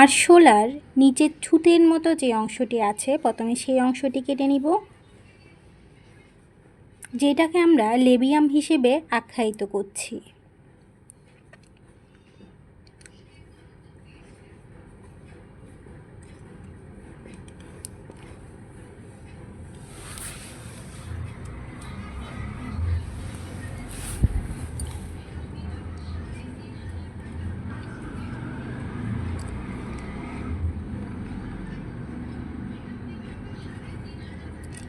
আরশোলার নিচের ছুটের মতো যে অংশটি আছে, প্রথমে সেই অংশটি কেটে নিব, যেটাকে আমরা লেবিয়াম হিসেবে আখ্যায়িত করছি।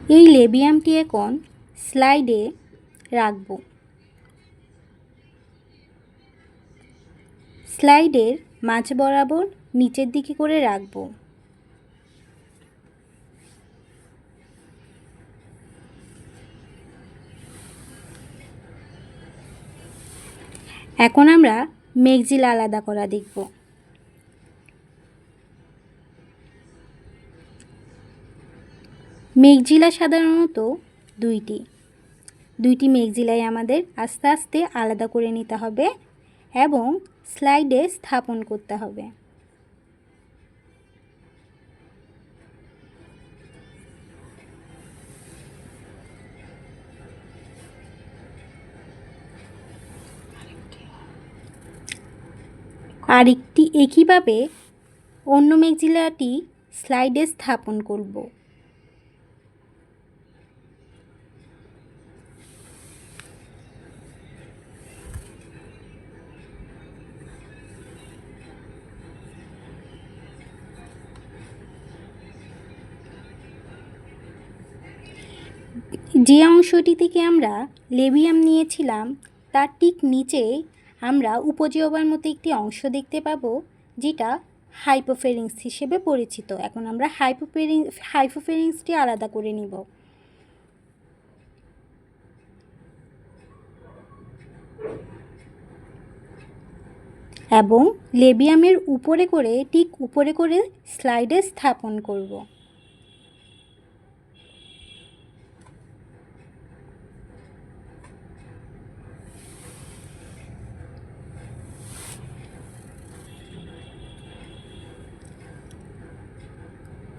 এই লেবিয়ামটি এখন স্লাইডে রাখব। স্লাইডের মাঝ বরাবর নিচের দিকে করে রাখব। এখন আমরা মেঘজিল আলাদা করা দেখব। মেঘজিলা সাধারণত দুইটি। দুইটি মেঘজিলাই আমাদের আস্তে আস্তে আলাদা করে নিতে হবে এবং স্লাইডে স্থাপন করতে হবে। আরেকটি, একইভাবে অন্য মেঘজিলাটি স্লাইডে স্থাপন করব। যে অংশটি থেকে আমরা লেবিয়াম নিয়েছিলাম, তার ঠিক নিচে আমরা উপজিহ্বার মতো একটি অংশ দেখতে পাবো, যেটা হাইপোফেরিংস হিসেবে পরিচিত। এখন আমরা হাইপোফেরিং হাইপোফেরিংসটি আলাদা করে নিব। এবং লেবিয়ামের উপরে করে, ঠিক উপরে করে স্লাইডে স্থাপন করব।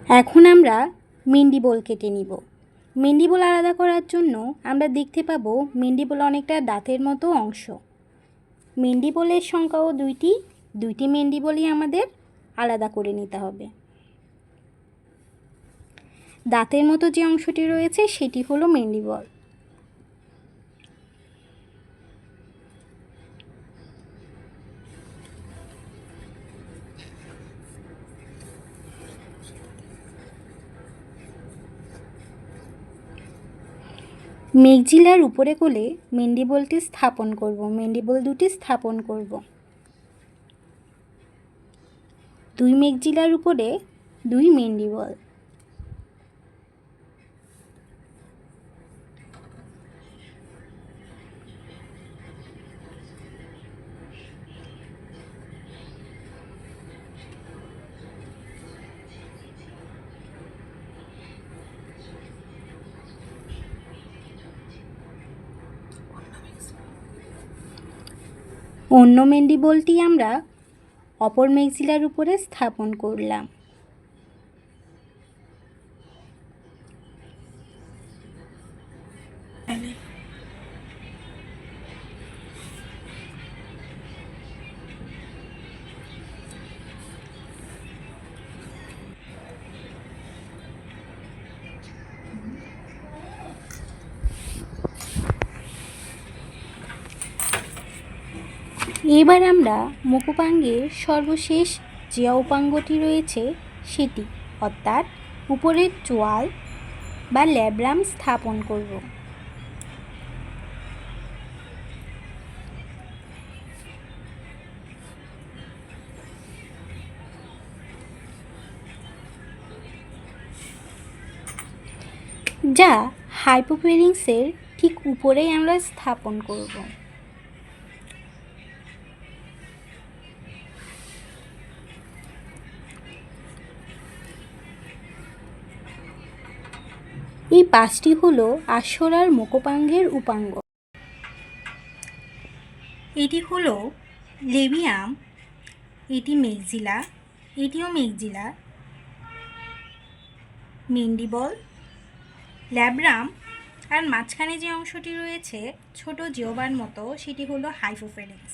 এখন আমরা মেন্ডিবল কেটে নিব। মেন্ডিবল আলাদা করার জন্য আমরা দেখতে পাবো মেন্ডিবল অনেকটা দাঁতের মতো অংশ। মেন্ডিবলের সংখ্যাও দুইটি দুইটি মেন্ডিবলই আমাদের আলাদা করে নিতে হবে। দাঁতের মতো যে অংশটি রয়েছে সেটি হলো মেন্ডিবল। মেঘজিলার উপরে কোলে মেন্ডিবলটি স্থাপন করব, মেন্ডিবল দুটি স্থাপন করব। দুই মেঘজিলার উপরে দুই মেন্ডিবল। অন্য মেন্ডিবলটি আমরা অপর মেক্সিলার উপরে স্থাপন করলাম। এবার আমরা মুকুপাঙ্গের সর্বশেষ যে উপাঙ্গটি রয়েছে সেটি, অর্থাৎ উপরের চোয়াল বা ল্যাব্রাম স্থাপন করব। যা হাইপোফেরিংসের ঠিক উপরেই আমরা স্থাপন করব। এই পাঁচটি হলো আশ্বরার মুখোপাঙ্গের উপাঙ্গ। এটি হল লেবিয়াম এটি মেঘজিলা এটিও মেঘজিলা মেন্ডিবল, ল্যাব্রাম আর মাঝখানে যে অংশটি রয়েছে, ছোট জিওবার মতো, সেটি হলো হাইফোফেরিক্স